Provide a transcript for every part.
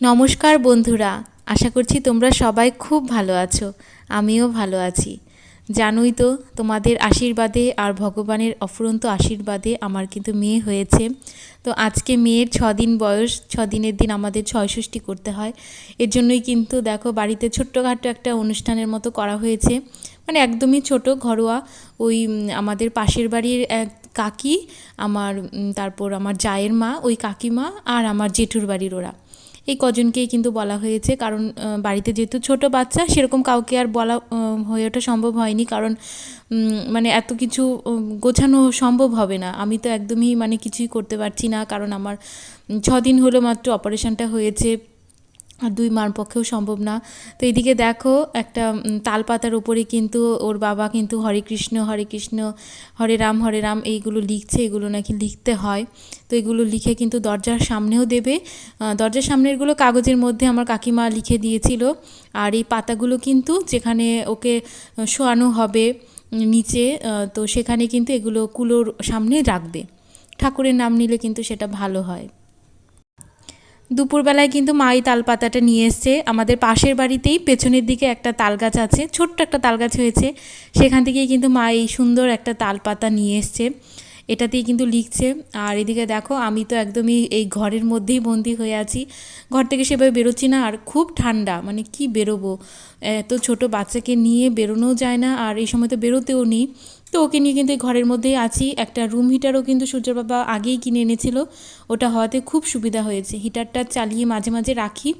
নমস্কার বন্ধুরা, আশা করছি তোমরা সবাই খুব ভালো আছো, আমিও ভালো আছি। জানোই তো, তোমাদের আশীর্বাদে আর ভগবানের অফুরন্ত আশীর্বাদে আমার কিন্তু মেয়ে হয়েছে। তো আজকে মেয়ের দিন বয়স দিনের দিন আমাদের ছয়ষষ্ঠী করতে হয়। এর জন্যই কিন্তু দেখো, বাড়িতে ছোট্টখাটো একটা অনুষ্ঠানের মতো করা হয়েছে। মানে একদমই ছোট, ঘরোয়া। ওই আমাদের পাশের বাড়ির এক কাকি, আমার তারপর আমার জায়ের মা, ওই কাকিমা আর আমার জেঠুর বাড়ির ওরা। এই কজনকেই কিন্তু বলা হয়েছে। কারণ বাড়িতে যেহেতু ছোট বাচ্চা সেরকম কাউকে আর বলা হয়ে ওঠা সম্ভব হয়নি। কারণ মানে এত কিছু গোছানো সম্ভব হবে না। আমি তো একদমই মানে কিছুই করতে পারছি না। কারণ আমার ছদিন হলো মাত্র অপারেশনটা হয়েছে। আর দুই মার পক্ষেও সম্ভব না। তো এদিকে দেখো একটা উম, তাল পাতার উপরে কিন্তু ওর বাবা কিন্তু হরে কৃষ্ণ হরে কৃষ্ণ হরে রাম হরে রাম এইগুলো লিখছে। এগুলো নাকি লিখতে হয়। এগুলো লিখে কিন্তু দরজার সামনেও দেবে। দরজার সামনেরগুলো কাগজের মধ্যে আমার কাকিমা লিখে দিয়েছিল। আর এই পাতাগুলো কিন্তু যেখানে ওকে শোয়ানো হবে নিচে তো সেখানে কিন্তু এগুলো কুলোর সামনে রাখবে। ঠাকুরের নাম নিলে কিন্তু সেটা ভালো হয়। দুপুরবেলায় কিন্তু মা এই তাল পাতাটা নিয়ে এসছে। আমাদের পাশের বাড়িতেই পেছনের দিকে একটা তাল গাছ আছে, ছোট্ট একটা তাল গাছ হয়েছে। সেখান থেকেই কিন্তু মা এই সুন্দর একটা তাল পাতা নিয়ে এসছে। এটাতেই কিন্তু লিখছে। আর এদিকে দেখো, আমি তো একদমই এই ঘরের মধ্যেই বন্দি হয়ে আছি। ঘর থেকে সেভাবে বেরোচ্ছি না, আর খুব ঠান্ডা মানে কি বেরোবো? এত ছোট বাচ্চাকে নিয়ে বেরোনোও যায় না, আর এই সময় তো বেরোতেও নেই। তো ওকে নিয়ে কিন্তু ঘরের মধ্যেই আছি। একটা রুম হিটারও কিন্তু সূর্যর বাবা আগেই কিনে এনেছিল। ওটা হওয়াতে খুব সুবিধা হয়েছে। হিটারটা চালিয়ে মাঝে মাঝে রাখি।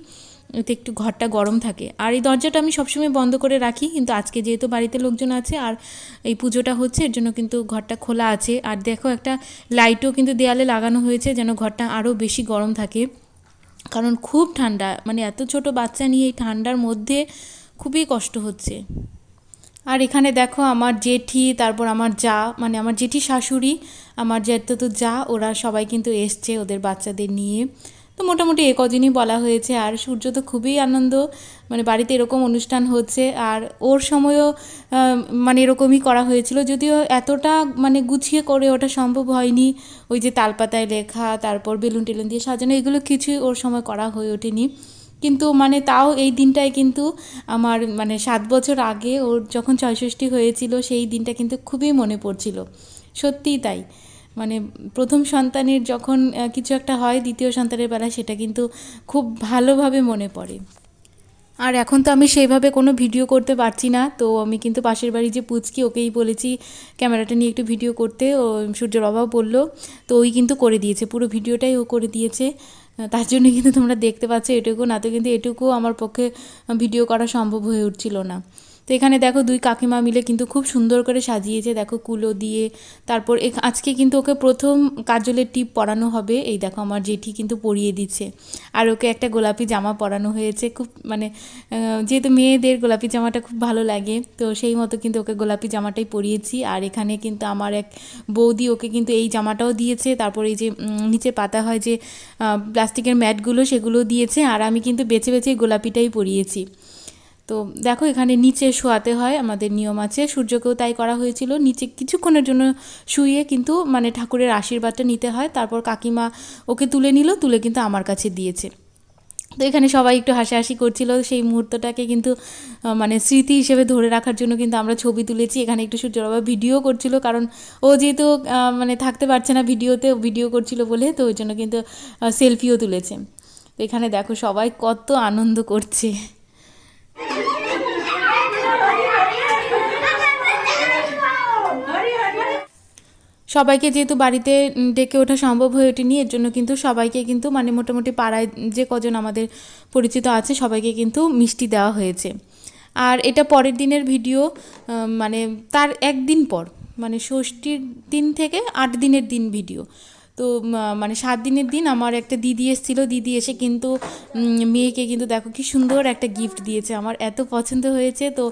এতে একটু ঘরটা গরম থাকে। আর এই দরজাটা আমি সবসময় বন্ধ করে রাখি, কিন্তু আজকে যেহেতু বাড়িতে লোকজন আছে আর এই পুজোটা হচ্ছে, এর জন্য কিন্তু ঘরটা খোলা আছে। আর দেখো একটা লাইটও কিন্তু দেয়ালে লাগানো হয়েছে, যেন ঘরটা আরও বেশি গরম থাকে। কারণ খুব ঠান্ডা মানে এত ছোট বাচ্চা নিয়ে এই ঠান্ডার মধ্যে খুবই কষ্ট হচ্ছে। আর এখানে দেখো আমার জেঠি, তারপর আমার যা মানে আমার জেঠি শাশুড়ি, আমার তো যা, ওরা সবাই কিন্তু এসছে ওদের বাচ্চাদের নিয়ে। তো মোটামুটি এ কদিনই বলা হয়েছে। আর সূর্য তো খুবই আনন্দ মানে বাড়িতে এরকম অনুষ্ঠান হচ্ছে। আর ওর সময়ও মানে এরকমই করা হয়েছিল। যদিও এতটা মানে গুছিয়ে করে ওটা সম্ভব হয়নি। ওই যে তালপাতায় লেখা, তারপর বেলুন টেলুন দিয়ে সাজানো, এগুলো কিছুই ওর সময় করা হয়ে ওঠেনি। কিন্তু মানে তাও এই দিনটায় কিন্তু আমার মানে সাত বছর আগে ওর যখন ছয়ষষ্ঠী হয়েছিল, সেই দিনটা কিন্তু খুবই মনে পড়ছিল। সত্যিই তাই। মানে প্রথম সন্তানের যখন কিছু একটা হয় দ্বিতীয় সন্তানের বেলা সেটা কিন্তু খুব ভালোভাবে মনে পড়ে। আর এখন তো আমি সেইভাবে কোনো ভিডিও করতে পারছি না, তো আমি কিন্তু পাশের বাড়ি যে পুচকি, ওকেই বলেছি, ক্যামেরাটা নিয়ে একটু ভিডিও করতে। ও সূর্যের বাবাও বলল তো ওই কিন্তু করে দিয়েছে, পুরো ভিডিওটাই ও করে দিয়েছে। তার জন্য কিন্তু তোমরা দেখতে পাচ্ছ এটুকু, না তো কিন্তু এটুকু আমার পক্ষে ভিডিও করা সম্ভব হয়ে উঠছিল না। তো এখানে দেখো দুই কাকিমা মিলে কিন্তু খুব সুন্দর করে সাজিয়েছে, দেখো কুলো দিয়ে। তারপর আজকে কিন্তু ওকে প্রথম কাজলের টিপ পরানো হবে। এই দেখো আমার জেঠি কিন্তু পরিয়ে দিচ্ছে। আর ওকে একটা গোলাপি জামা পরানো হয়েছে। খুব মানে যেহেতু মেয়েদের গোলাপি জামাটা খুব ভালো লাগে, তো সেই মতো কিন্তু ওকে গোলাপি জামাটাই পরিয়েছি। আর এখানে কিন্তু আমার এক বৌদি ওকে কিন্তু এই জামাটাও দিয়েছে। তারপর এই যে নিচে পাতা হয় যে প্লাস্টিকের ম্যাটগুলো সেগুলো দিয়েছে। আর আমি কিন্তু বেছে বেছে গোলাপিটাই পরিয়েছি। তো দেখো, এখানে নিচে শোয়াতে হয়, আমাদের নিয়ম আছে। সূর্যকেও তাই করা হয়েছিল। নিচে কিছুক্ষণের জন্য শুয়ে কিন্তু মানে ঠাকুরের আশীর্বাদটা নিতে হয়। তারপর কাকিমা ওকে তুলে নিল, তুলে কিন্তু আমার কাছে দিয়েছে। তো এখানে সবাই একটু হাসাহাসি করছিল। সেই মুহূর্তটাকে কিন্তু মানে স্মৃতি হিসেবে ধরে রাখার জন্য কিন্তু আমরা ছবি তুলেছি। এখানে একটু সূর্য বাবা ভিডিও করছিল, কারণ ও যেহেতু মানে থাকতে পারছে না ভিডিওতে ভিডিও করছিল বলে, তো ওই জন্য কিন্তু সেলফিও তুলেছে। তো এখানে দেখো, সবাই কত আনন্দ করছে। সবাইকে যেহেতু বাড়িতে ডেকে ওঠা সম্ভব হয়ে ওঠেনি, এর জন্য কিন্তু সবাইকে কিন্তু মানে মোটামুটি পাড়ায় যে কজন আমাদের পরিচিত আছে, সবাইকে কিন্তু মিষ্টি দেওয়া হয়েছে। আর এটা পরের দিনের ভিডিও মানে তার একদিন পর মানে ষষ্ঠীর দিন থেকে আট দিনের দিন ভিডিও। তো মানে সাত দিনের দিন আমার একটা দিদি এসেছিল। দিদি এসে কিন্তু মেয়েকে কিন্তু দেখো কি সুন্দর একটা গিফট দিয়েছে। আমার এত পছন্দ হয়েছে। তো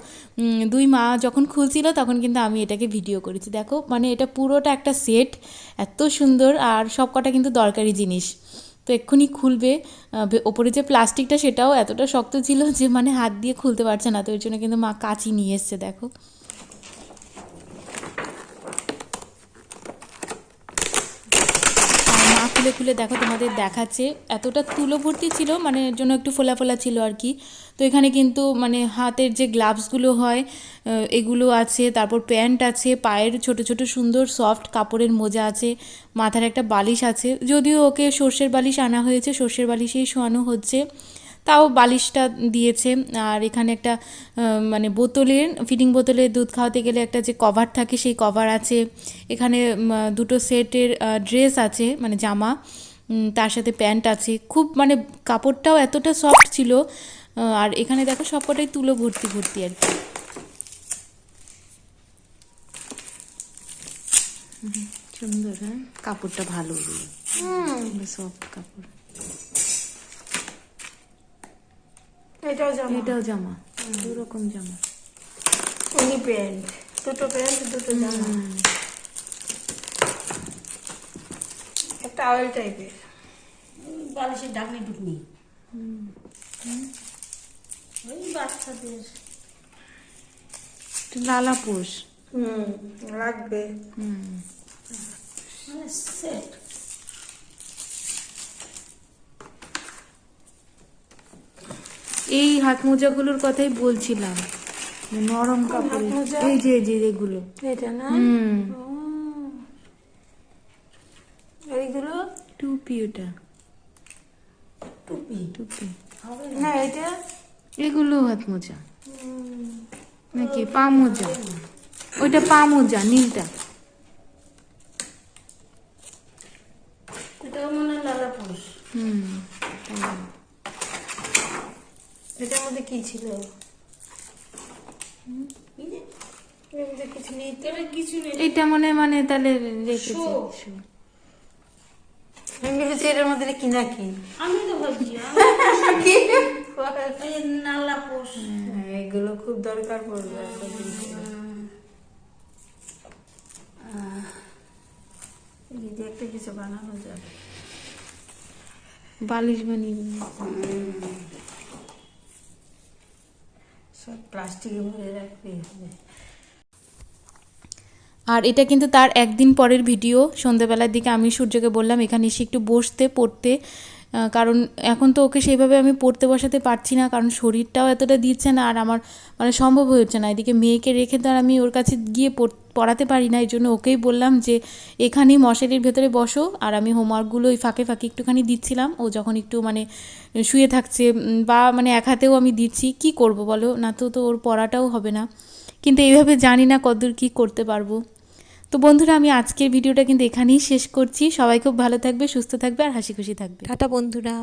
দুই মা যখন খুলছিল তখন কিন্তু আমি এটাকে ভিডিও করেছি। দেখো মানে এটা পুরোটা একটা সেট এত সুন্দর আর সব কটা কিন্তু দরকারি জিনিস। তো এক্ষুনি খুলবে। ওপরে যে প্লাস্টিকটা সেটাও এতটা শক্ত ছিল যে মানে হাত দিয়ে খুলতে পারছে না। তো এর জন্য কিন্তু মা কাঁচি নিয়ে এসছে, দেখো আর মা খুলে খুলে দেখো তোমাদের দেখাচ্ছে। এতটা তুলো ভর্তি ছিল মানে এর জন্য একটু ফোলা ফোলা ছিল আর কি। তো এখানে কিন্তু মানে হাতের যে গ্লাভসগুলো হয় এগুলো আছে, তারপর প্যান্ট আছে, পায়ের ছোট ছোট সুন্দর সফট কাপড়ের মোজা আছে, মাথার একটা বালিশ আছে। যদিও ওকে সর্ষের বালিশ আনা হয়েছে, সর্ষের বালিশেই শোয়ানো হচ্ছে। তাও বালিশটা দিয়েছে। আর এখানে একটা মানে বোতলের ফিডিং বোতলে দুধ খাওয়াতে গেলে একটা যে কভার থাকে সেই কভার আছে। এখানে দুটো সেটের ড্রেস আছে মানে জামা তার সাথে প্যান্ট আছে। খুব মানে কাপড়টাও এতটা সফট ছিল আর এখানে দেখো সবকটাই তুলো ভর্তি ভর্তি আর কি। সুন্দর হ্যাঁ? কাপড়টা ভালো। সফট কাপড়। এটাও জামা। এটাও জামা। দুরকম জামা। উনি প্যান্ট। দুটো প্যান্ট দুটো জামা। একটা অয়েল টাইপের বালিশের ঢাকনি ঢুকনি ওই বাচ্চাদের। লালা পোষ। হুম লাগবে। মানে সেট এই হাত মোজাগুলোর কথাই বলছিলাম। নরম কাপড় এই যে যে এগুলো এটা না? হুম। এইগুলো? টুপি ওটা। টুপি? টুপি। না। এটা? এগুলো হাত মোজা। নাকি পা মোজা? ওইটা পা মোজা নীলটা এটাও মনে হয় লালা পুষ হুম এটার মধ্যে কি ছিল? এটা মনে মানে তাহলে রেখেছে। আমি ভেবেছি এটার মধ্যে কি? নাকি আমি তো ভাবছি। হ্যাঁ, এগুলো খুব দরকার পড়বে। একটা কিছু বানানো যাবে। বালিশ বানিয়ে প্লাস্টিকে ভরে রাখতে হবে। আর এটা কিন্তু তার একদিন পরের ভিডিও। সন্ধ্যেবেলার দিকে আমি সূর্যকে বললাম, এখানে এসে একটু বসতে, পড়তে। কারণ এখন তো ওকে সেইভাবে আমি পড়তে বসাতে পারছি না, কারণ শরীরটাও এতটা দিচ্ছে না আর আমার মানে সম্ভব হয়ে না। এদিকে মেয়েকে রেখে তো আর আমি ওর কাছে গিয়ে পড়াতে পারি না এই জন্য ওকেই বললাম যে, এখানেই মশারির ভেতরে বসো। আর আমি হোমওয়ার্কগুলো ওই ফাঁকে ফাঁকে একটুখানি দিচ্ছিলাম। ও যখন একটু মানে শুয়ে থাকছে বা মানে এক হাতেও আমি দিচ্ছি, কি করব বলো? না তো তো ওর পড়াটাও হবে না। কিন্তু এইভাবে জানি না কতদূর কী করতে পারব। তো বন্ধুরা, আমি আজকের ভিডিওটা কিন্তু এখানেই শেষ করছি। সবাই খুব ভালো থাকবে, সুস্থ থাকবে আর হাসি খুশি থাকবে। টাটা বন্ধুরা।